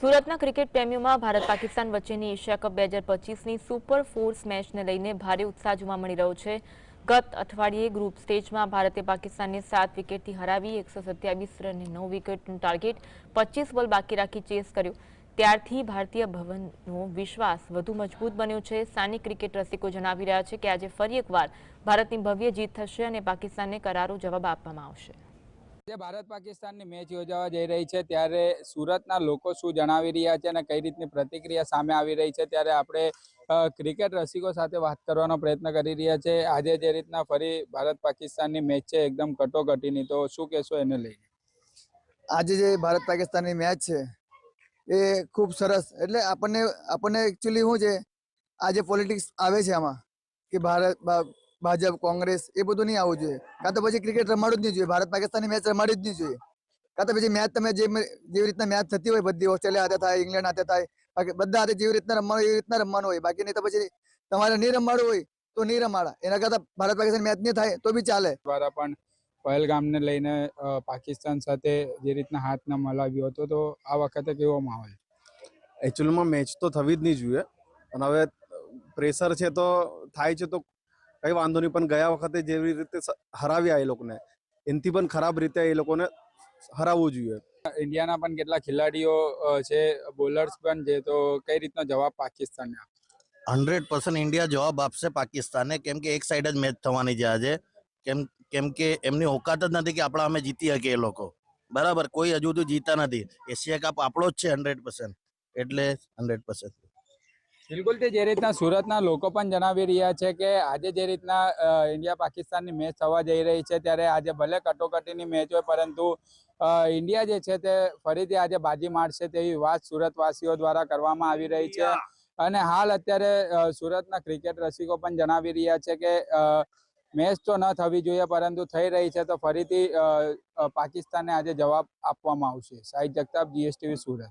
સુરતના ક્રિકેટ પ્રેમીઓમાં ભારત પાકિસ્તાન વચ્ચેની Asia cup બે હજાર પચીસની સુપર ફોર્સ મેચને લઈને ભારે ઉત્સાહ જોવા મળી રહ્યો છે. ગત અઠવાડિયે ગ્રુપ સ્ટેજમાં ભારતે પાકિસ્તાનને સાત વિકેટથી હરાવી એકસો સત્યાવીસ રન નવ વિકેટનું ટાર્ગેટ પચીસ બોલ બાકી રાખી ચેસ કર્યો. ત્યારથી ભારતીય ભવનનો વિશ્વાસ વધુ મજબૂત બન્યો છે. સ્થાનિક ક્રિકેટ રસિકો જણાવી રહ્યા છે કે આજે ફરી એકવાર ભારતની ભવ્ય જીત થશે અને પાકિસ્તાનને કરારો જવાબ આપવામાં આવશે. જે ભારત પાકિસ્તાનની મેચ યોજાવા જઈ રહી છે ત્યારે સુરતના લોકો શું જણાવી રહ્યા છે અને કઈ રીતની પ્રતિક્રિયા સામે આવી રહી છે ત્યારે આપણે ક્રિકેટ રસિકો સાથે વાત કરવાનો પ્રયત્ન કરી રહ્યા છે. આજે જે રીતના ફરી ભારત પાકિસ્તાનની મેચ છે એકદમ કટોકટીની, તો શું કહેશો એને લઈને? આજે જે ભારત પાકિસ્તાનની મેચ છે, એ ખૂબ સરસ. એટલે આપણને આપણને એકચ્યુઅલી શું છે આજે પોલિટિક્સ આવે છે આમાં, કે ભારત ભાજપ કોંગ્રેસ એ બધું નહીં આવવું જોઈએ. કાં તો પછી ક્રિકેટ રમાડવું જ નહીં જોઈએ. ભારત પાકિસ્તાનની મેચ રમાડવી જ નહીં જોઈએ. કાં તો પછી મેચ તમે જે જેવી રીતના મેચ થતી હોય બધી ઓસ્ટ્રેલિયા હાથે થાય ઇંગ્લેન્ડ હાથે થાય બાકી બધા હાથે જેવી રીતના રમવાનું એવી રીતના રમવાનું હોય. બાકી નહીં તો પછી તમારે નહીં રમાડવું હોય તો નહીં રમાડા. એના કરતાં ભારત પાકિસ્તાન મેચ નહીં થાય તો બી ચાલે. દ્વારા પણ પહેલગામને લઈને પાકિસ્તાન સાથે જે રીતના હાથ ન મલાવ્યો હતો તો આ વખતે કેવો માહોલ એકચ્યુઅલમાં મેચ તો થવી જ નહીં જોઈએ. અને હવે પ્રેશર છે તો થાય છે તો કઈ વાંધો નહીં પણ ગયા વખતે જેવી રીતે હરાવ્યા એ લોકોને. એનાથી પણ ખરાબ રીતે એ લોકોને હરાવવું જોઈએ. ઇન્ડિયાના પણ કેટલા ખેલાડીઓ છે બોલર્સ પણ છે તો કઈ રીતનો જવાબ પાકિસ્તાનને આપશે? હંડ્રેડ પર્સન્ટ ઇન્ડિયા જવાબ આપશે પાકિસ્તાનને કેમ કે એક સાઈડ જ મેચ થવાની છે આજે. કેમ કેમ કે એમની ઓકાત જ નથી કે આપણા અમે જીતી શકીએ એ લોકો. બરાબર કોઈ હજુ સુધી જીતા નથી. એશિયા કપ આપણો જ છે હંડ્રેડ પર્સન્ટ. એટલે હંડ્રેડ પર્સન્ટ. બિલકુલ તે જે રીતના સુરતના લોકો પણ જણાવી રહ્યા છે કે આજે જે રીતના ઇન્ડિયા પાકિસ્તાનની મેચ થવા જઈ રહી છે ત્યારે આજે ભલે કટોકટીની મેચ હોય પરંતુ ઇન્ડિયા જે છે તે ફરીથી આજે બાજી મારશે તેવી વાત સુરતવાસીઓ દ્વારા કરવામાં આવી રહી છે. અને હાલ અત્યારે સુરતના ક્રિકેટ રસિકો પણ જણાવી રહ્યા છે કે મેચ તો ન થવી જોઈએ પરંતુ થઈ રહી છે તો ફરીથી પાકિસ્તાનને આજે જવાબ આપવામાં આવશે. સાહિદ જગતાપ જીએસટીવી સુરત.